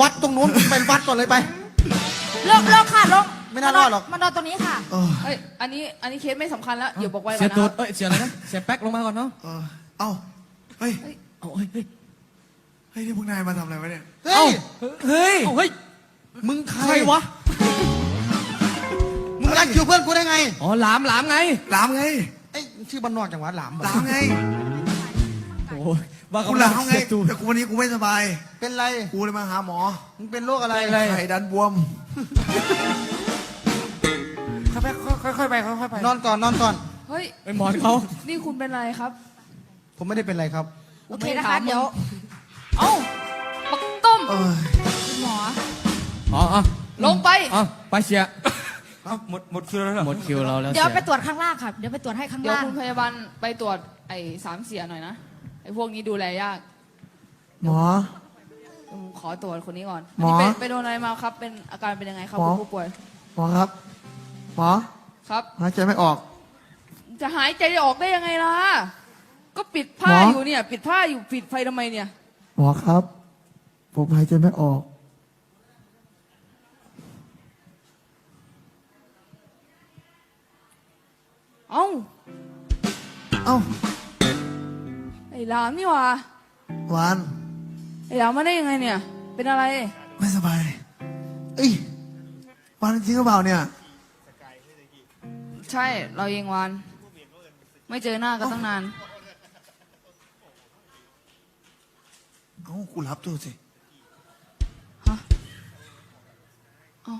วัดตรงนู้นไปวัดก่อนเลยไป ลงลงค่ะลงไม่น่ารอดหรอกมานอนตรงนี้ค่ะเออเอ้ย อันนี้ อันนี้เคสไม่สำคัญแล้ว เดี๋ยวบอกไว้ก่เสีอยนนะตูคดรับเอ้ยเสียอะไรนะ เสียแป๊กลงมาก่อนเนาะเออเอ้า เฮ้ย เอาเฮ้ย เฮ้ยเฮ้ยนี่พวกนายมาทำอะไรวะเนี่ย เฮ้ย เฮ้ยเฮ้ย มึงใครใครวะ มึงรักคิวเพื่อนกูได้ไง อ๋อ หลามหลามไง หลามไง ไอ้ยชื่อบ้านนอกจังหวัดหลามหลามไงโอ้ย ว่ากูหลามไงเสียตูดแต่กูวันนี้กูไม่สบาย เป็นไร กูเลยมาหาหมอ มึงเป็นโรคอะไรเป็นไร ไข่ดันบวม ค่อยๆค่อยๆไปค่อยๆไปนอนก่อนนอนก่อน เฮ้ย ไอ้หมอนเขานี่คุณเป็นอะไรครับ ผมไม่ได้เป็นไรครับ โอเคนะไม่ถาคะมเดี๋ยว เอ้าปักต้ม เออคุณหมอ อ๋ออ๋อลงไป อ๋อไปเสียหมดหมดคิวแล้วเหรอหมดคิวเราแล้วเดี๋ยวสีไปตรวจข้างล่างค่ะ เดี๋ยวไปตรวจให้ข้างเดี๋ยวล่าง คุณพยาบาลไปตรวจไอ้สามเสียหน่อยนะ ไอ้พวกนี้ดูแลยาก หมอ ผมขอตรวจคนนี้ก่อนหมอนนี้ไปไปโดนอะไรมาครับ เป็นอาการเป็นยังไงครับหมอ คุณผู้ป่วย หมอครับ หมอครับ หายใจไม่ออก จะหายใจออกได้ยังไงล่ะ ก็ปิดผ้าหมอออ ยู่เนี่ย ปิดผ้าอยู่ปิดไฟทำไมเนี่ย หมอครับ ผมหายใจไม่ออก เอ้า เอ้าไอ้หลามนี่หว่าหวาน ไอ้หลามมาได้ยังไงเนี่ย เป็นอะไร ไม่สบายเอ้ยหวานจริงหรือเปล่าเนี่ย ใช่ เราเองวาน ไม่เจอหน้ากันตั้งนาน เอ้ากูรับตัวสิ ฮะ เอ้า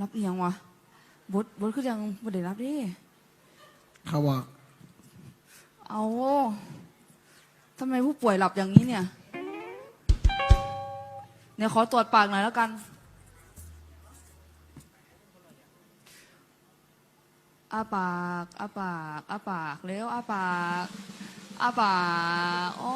รับเอียงวะบดบดคือยังบดได้รับดิเขาบอก เอา ทำไมผู้ป่วยหลับอย่างนี้เนี่ยเดี๋ยวขอตรวจปากหน่อยแล้วกันอ้าปากอ้าปากอ้าปากเร็วอ้าปากอ้าปากอ๋อ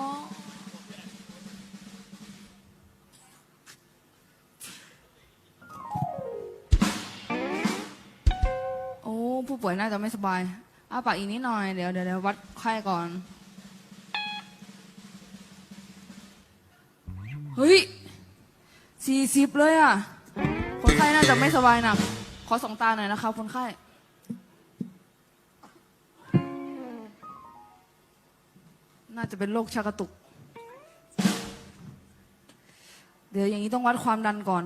โอ้ผู้ป่วยน่าจะไม่สบายอ้าปากอีกนิดหน่อยเดี๋ยวเดี๋ยวเดี๋ยววัดไข้ก่อน เฮ้ยสี่สิบเลยอะ คนไข้น่าจะไม่สบายหนัก ขอสองตาหน่อยนะครับคนไข้ น่าจะเป็นโรคชักกระตุก เดี๋ยวอย่างนี้ต้องวัดความดันก่อน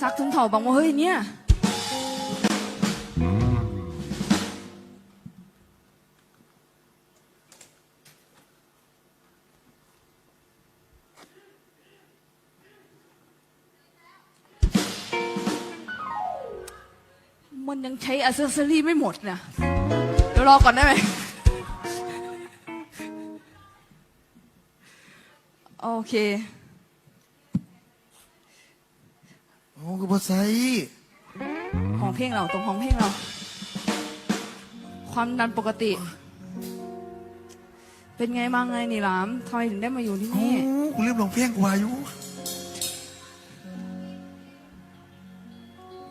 ซักถึงเถ่าบังว่าเฮ้ยเนี่ย ยังใช้อ c เซสซอรี่ไม่หมดเนี่ยเดี๋ยวรอก่อนได้ไหมโอเคโอ้กูบอไซห้องเพลงเราตรงห้องเพลงเรา ความดันปกติ เป็นไงบ้างไงนี่หลามทำไมถึงได้มาอยู่ที่โอ้นี่ กูรีบลงเพลงกูอายุ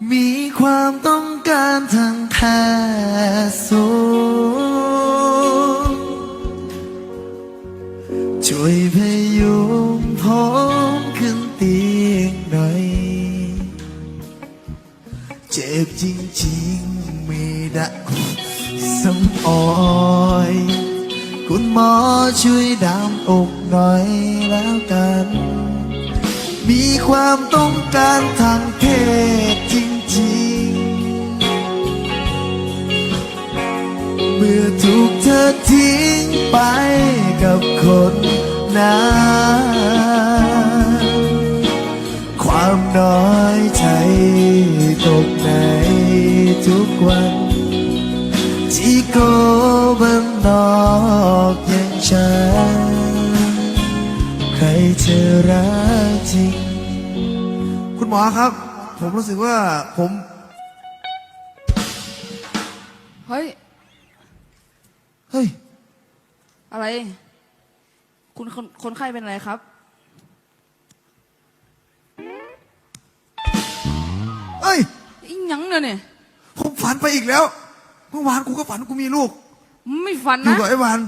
มีความต้องการทางแพทย์สูงช่วยพยุงผมขึ้นเตียงหน่อย เจ็บจริงๆไม่ได้สำออยคุณหมอช่วยดามอกหน่อยแล้วกัน มีความต้องการทางเพศ ถูกเธอทิ้งไปกับคนนั้นความน้อยใจตกในทุกวัน ที่โกบันนอกอย่างฉัน ใครเจะรักจริง คุณหมอครับ ผมรู้สึกว่าผม เฮ้ย เฮ้ย อะไร คุณคนคนไข้เป็นอะไรครับ เอ้ย อิงยังเนี่ยเนี่ย ผมฝันไปอีกแล้ว เมื่อวานกูก็ฝันกูมีลูก ไม่ฝันอยู่นะ กับไอ้วัน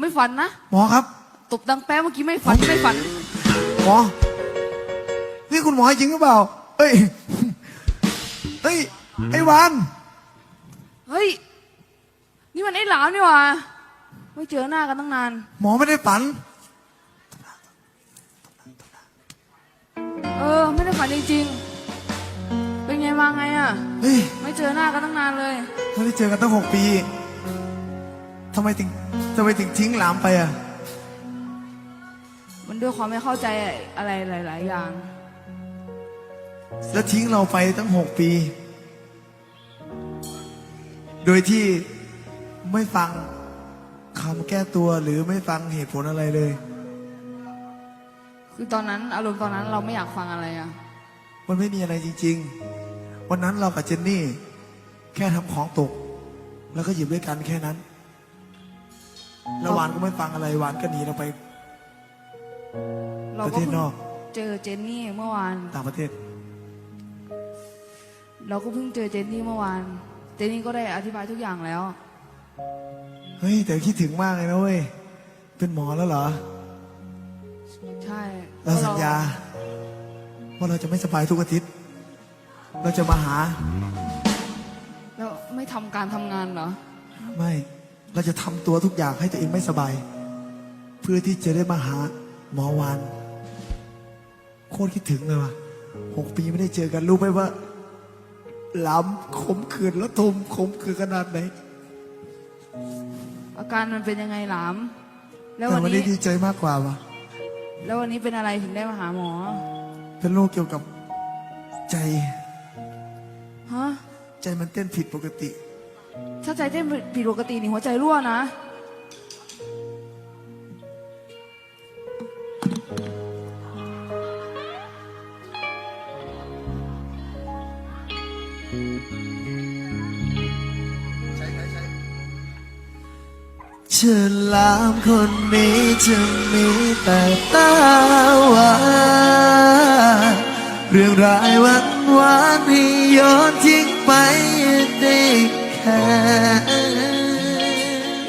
ไม่ฝันนะ หมอครับ ตบดังแป๊ะเมื่อกี้ไม่ฝันไม่ฝัน หมอ นี่คุณหมอจริงหรือเปล่า เอ้ยเอ้ย ไอ้วันเฮ้ย นี่มันไอ้หลามนี่หว่าไม่เจอหน้ากันตั้งนาน หมอไม่ได้ฝัน เออ ไม่ได้ฝันจริงๆ เป็นไงมาไงอะ เฮ้ยไม่เจอหน้ากันตั้งนานเลยไม่ได้เจอกันตั้งหกปีทำไมถึงทำไมถึงทิ้งหลามไปอะ มันด้วยความไม่เข้าใจอะไรหลาย ๆ อย่าง แล้วทิ้งเราไปตั้งหกปี โดยที่ ไม่ฟังคำแก้ตัวหรือไม่ฟังเหตุผลอะไรเลย คือตอนนั้นอารมณ์ตอนนั้นเราไม่อยากฟังอะไรอะ มันไม่มีอะไรจริง ๆ วันนั้นเรากับเจนนี่ แค่ทำของตก แล้วก็หยิบด้วยกันแค่นั้น แล้วหวานก็ไม่ฟังอะไรหวานก็หนีเราไปเราประก็เทศเพิ่งนอกเจอเจนนี่เมื่อวาน ต่างประเทศ เราก็เพิ่งเจอเจนนี่เมื่อวาน เจนนี่ก็ได้อธิบายทุกอย่างแล้ว เฮ้ยแต่คิดถึงมากเลยนะเว้ย เป็นหมอแล้วเหรอ ใช่เราสัญญา ว่าเราจะไม่สบายทุกอาทิตย์ เราจะมาหา แล้วไม่ทำการทำงานเหรอ ไม่ เราจะทำตัวทุกอย่างให้ตัวเองไม่สบาย เพื่อที่จะได้มาหาหมอวาน โคตรคิดถึงเลยว่ะหกปีไม่ได้เจอกันรู้ไหมว่าล้ำขมขื่นและทมขมขื่นขนาดไหน อาการมันเป็นยังไงหลาม แล้วแต่วันวันนี้นี้ ดีใจมากกว่าว่ะแล้ววันนี้เป็นอะไรถึงได้มาหาหมอ เป็นโรคเกี่ยวกับใจ ฮะ ใจมันเต้นผิดปกติ ถ้าใจเต้นผิดปกตินี่หัวใจรั่วนะ เชิญลามคนนี้จะมีแต่ตาหวานเรื่องรายวันวานให้ย้อนทิ้งไปได้แค่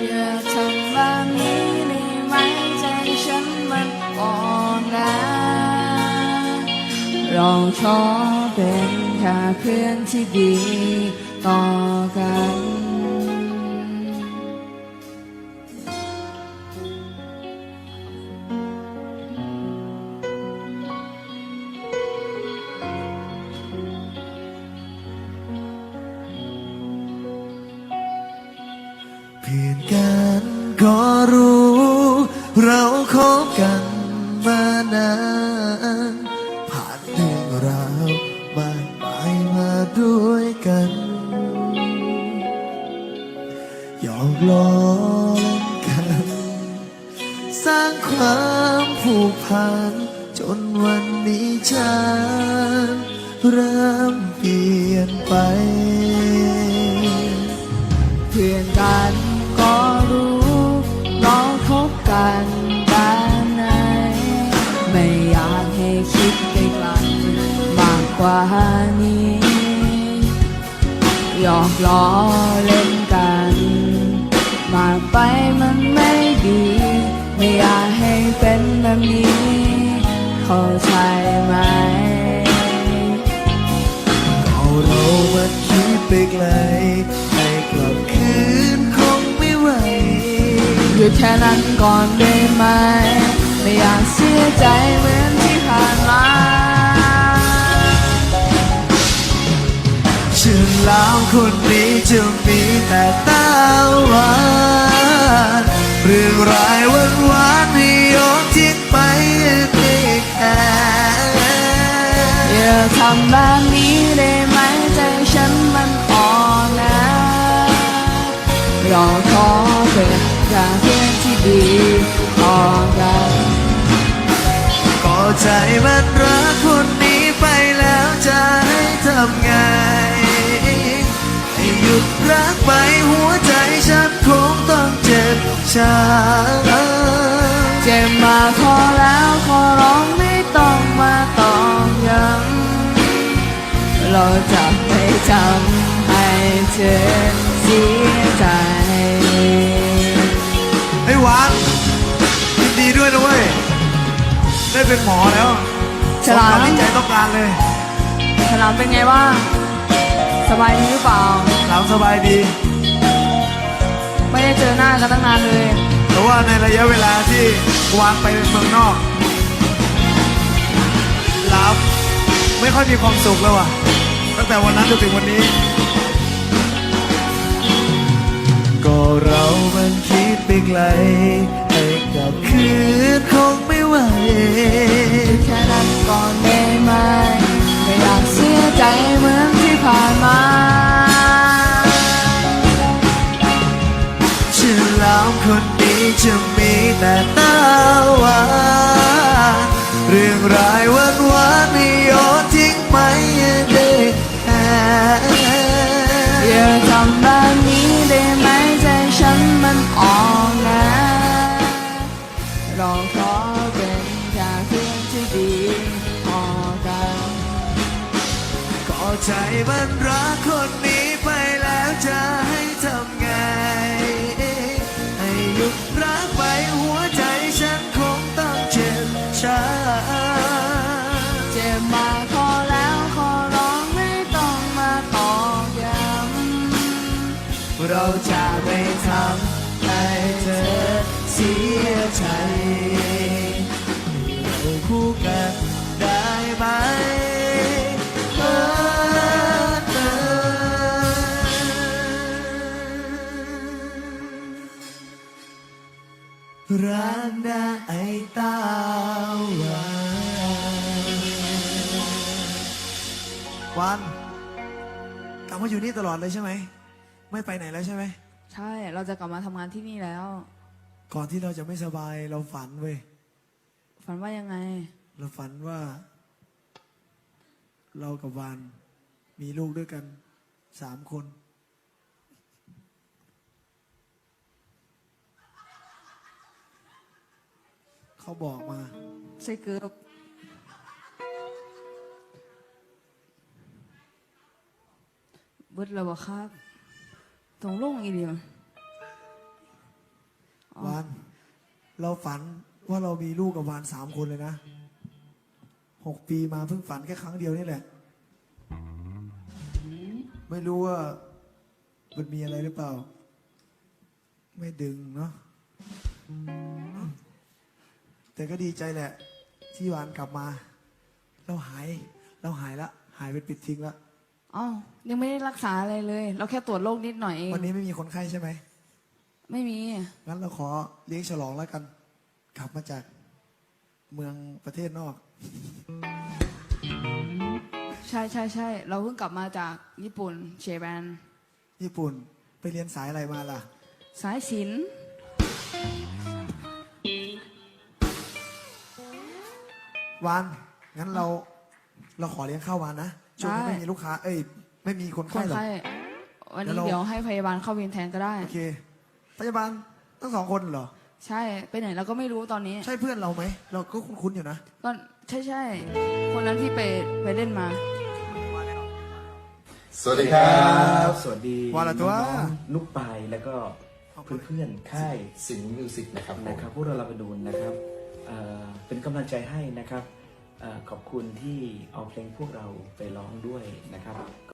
อย่าทำแบบนี้ได้ไหมใจฉันมันอ่อนนะเราขอเป็นแค่เพื่อนที่ดีต่อกัน คบกันมานานผ่านเรื่องราวมากมายมาด้วยกันหยอกล้อเล่นกัน สร้างความผูกพันจนวันนี้ฉันเริ่มเปลี่ยนไป กว่านี้ หยอกล้อเล่นกัน มากไปมันไม่ดี ไม่อยากให้เป็นแบบนี้ เข้าใจไหมเอาเรามันคิดไปไกลให้กลับคืนคงไม่ไหวหยุดแค่นั้นก่อนได้ไหม ไม่อยากเสียใจเหมือ ชื่นแล้วคนนี้จะมีแต่ตาหวานเรื่องรายวันวานให้ย้อนทิ้งไปได้แค่อย่าทำแบบนี้ได้ไหมใจฉันมันอ่อนนะราขอเป็นแค่เพื่อนที่ดีต่อกันก็ใจมันรักคนนี้ไปแล้วจะให้ทำไง ไปหัวใจฉันคงต้องเจ็บช้ำเจ็บมาพอแล้วขอร้องไม่ต้องมาตอกย้ำเราจะไม่ทำให้เธอเสียใจไอ้ยหวานยินดีด้วยนะเว้ยได้เป็นหมอแล้วฉลามสมกับที่ใจต้องการเลย ฉลามเป็นไงบ้างสบายดีหรือเปล่า หลามสบายดี ไม่ได้เจอหน้ากันตั้งนานเลย แต่ว่าในระยะเวลาที่วางไปเมืองนอกหลามไม่ค่อยมีความสุขแล้วว่ะ ตั้งแต่วันนั้นจนถึงวันนี้ ก็เรามันคิดไปไกลให้กลับคืนคงไม่ไหวแค่นั้นก่อนได้ไหมไม่อยากเสียใจเหมือนที่ผ่านมา ฉลามคนนี้จะมีแต่ตาหวานเรื่องรายวันวานไม่โยนทิ้งไม่ได้แค่อย่าทำแบบนี้ได้ไหมใจฉันมันอ่อนนะเราขอเป็นแค่เพื่อนที่ดีพอกันก็ใจมันรักคนนี้ จะไม่ทำให้เธอเสียใจเราคู่กันได้ไหมเออเออรักได้ตาวานวันกลับมาอยู่นี่ตลอดเลยใช่ไหม ไม่ไปไหนแล้วใช่ไหม ใช่ เราจะกลับมาทำงานที่นี่แล้ว ก่อนที่เราจะไม่สบายเราฝันเว้ย ฝันว่ายังไง เราฝันว่า เรากับวานมีลูกด้วยกันสามคน เขาบอกมา ใช่เกือบเบิดแล้วบ่ครับ ตรงลงอีเดียววาน เราฝันว่าเรามีลูกกับวานสามคนเลยนะหกปีมาเพิ่งฝันแค่ครั้งเดียวนี่แหละ ไม่รู้ว่า มันมีอะไรหรือเปล่า ไม่ดึงเนาะแต่ก็ดีใจแหละ ที่วานกลับมา เราหาย เราหายละ หายเป็นปิดทิ้งละ อ้าวยังไม่ได้รักษาอะไรเลย เราแค่ตรวจโรคนิดหน่อยเองวันนี้ไม่มีคนไข้ใช่ไหม ไม่มี งั้นเราขอเลี้ยงฉลองแล้วกัน กลับมาจากเมืองประเทศนอก ใช่ใช่ใช่เราเพิ่งกลับมาจากญี่ปุ่นเชแบนญี่ปุ่นไปเรียนสายอะไรมาล่ะ สายศิลป์วาน งั้นเราเราขอเลี้ยงข้าววานนะ ช่วงนี้ไม่มีลูกค้า เอ้ย ไม่มีคนคไข้นหรอกไข้วันแล้นี้วเรา เดี๋ยวให้พยาบาลเข้าเวรแทนก็ได้ โอเค พยาบาลทั้งสองคนเหรอ ใช่ไปไหนเราก็ไม่รู้ตอนนี้ ใช่เพื่อนเราไหม เราก็คุ้นๆอยู่นะก็ใช่ใช่คนนั้นที่ไปไปเล่นมา สวัสดีครับ สวัสดีว่าละตัว น้องๆนุกปายแล้วก็เพื่อนๆค่ายสิงห์มิวสิกนะครับผมนะครับพวกเราลาบานูนนะครับเอ่อเป็นกำลังใจให้นะครับเอ่อ ขอบคุณที่เอาเพลงพวกเราไปร้องด้วยนะครับ